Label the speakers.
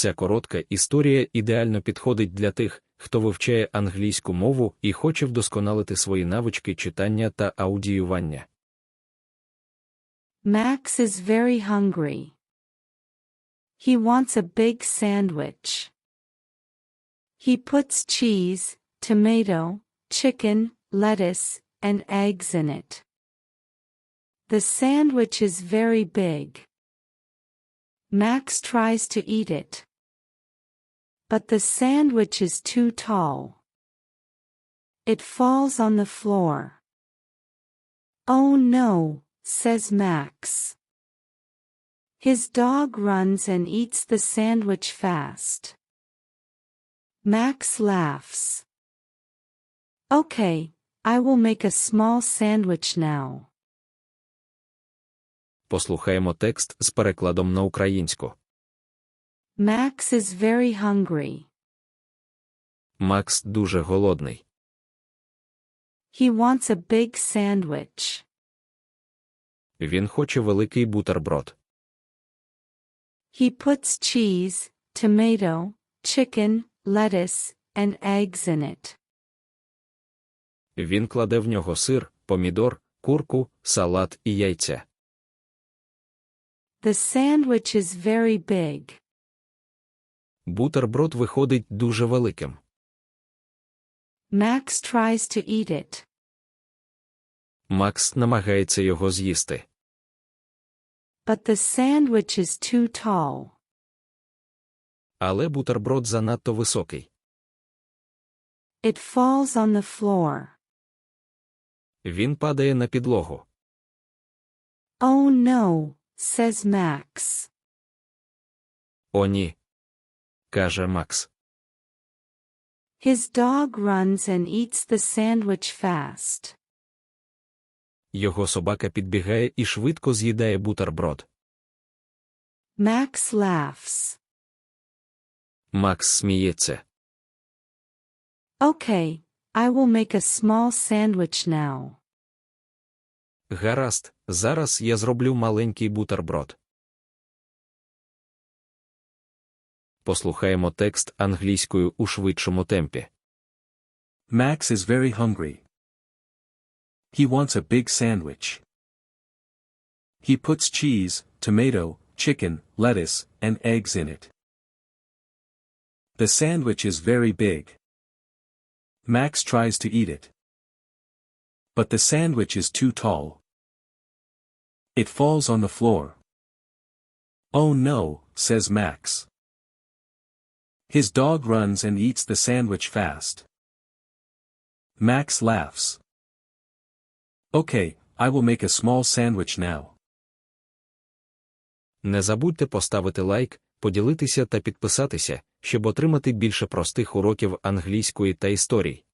Speaker 1: Ця коротка історія ідеально підходить для тих, хто вивчає англійську мову і хоче вдосконалити свої навички читання та аудіювання.
Speaker 2: Max is very hungry. He wants a big sandwich. He puts cheese, tomato, chicken, lettuce, and eggs in it. The sandwich is very big. Max tries to eat it. But the sandwich is too tall. It falls on the floor. Oh no, says Max. His dog runs and eats the sandwich fast. Max laughs. Okay, I will make a small sandwich now.
Speaker 1: Послухаємо текст з перекладом на українську.
Speaker 2: Max is very hungry.
Speaker 1: Макс дуже голодний.
Speaker 2: He wants a big sandwich.
Speaker 1: Він хоче великий бутерброд.
Speaker 2: He puts cheese, tomato, chicken, lettuce, and eggs in it.
Speaker 1: Він кладе в нього сир, помідор, курку, салат і яйця.
Speaker 2: The sandwich is very big.
Speaker 1: Бутерброд виходить дуже великим.
Speaker 2: Max tries to eat it.
Speaker 1: Макс намагається його з'їсти.
Speaker 2: But the sandwich is too tall.
Speaker 1: Але бутерброд занадто високий.
Speaker 2: It falls on the floor.
Speaker 1: Він падає на підлогу.
Speaker 2: Oh no, says Max.
Speaker 1: О, ні. Каже Макс.
Speaker 2: His dog runs and eats the sandwich fast.
Speaker 1: Його собака підбігає і швидко з'їдає бутерброд.
Speaker 2: Max laughs.
Speaker 1: Макс сміється.
Speaker 2: Okay, I will make a small sandwich now.
Speaker 1: Гаразд, зараз я зроблю маленький бутерброд. Послухаємо текст англійською у швидшому темпі.
Speaker 3: Max is very hungry. He wants a big sandwich. He puts cheese, tomato, chicken, lettuce, and eggs in it. The sandwich is very big. Max tries to eat it. But the sandwich is too tall. It falls on the floor. Oh no, says Max. His dog runs and eats the sandwich fast. Max laughs. Okay, I will make a small sandwich now.
Speaker 1: Не забудьте поставити лайк, поділитися та підписатися, щоб отримати більше простих уроків англійської та історій.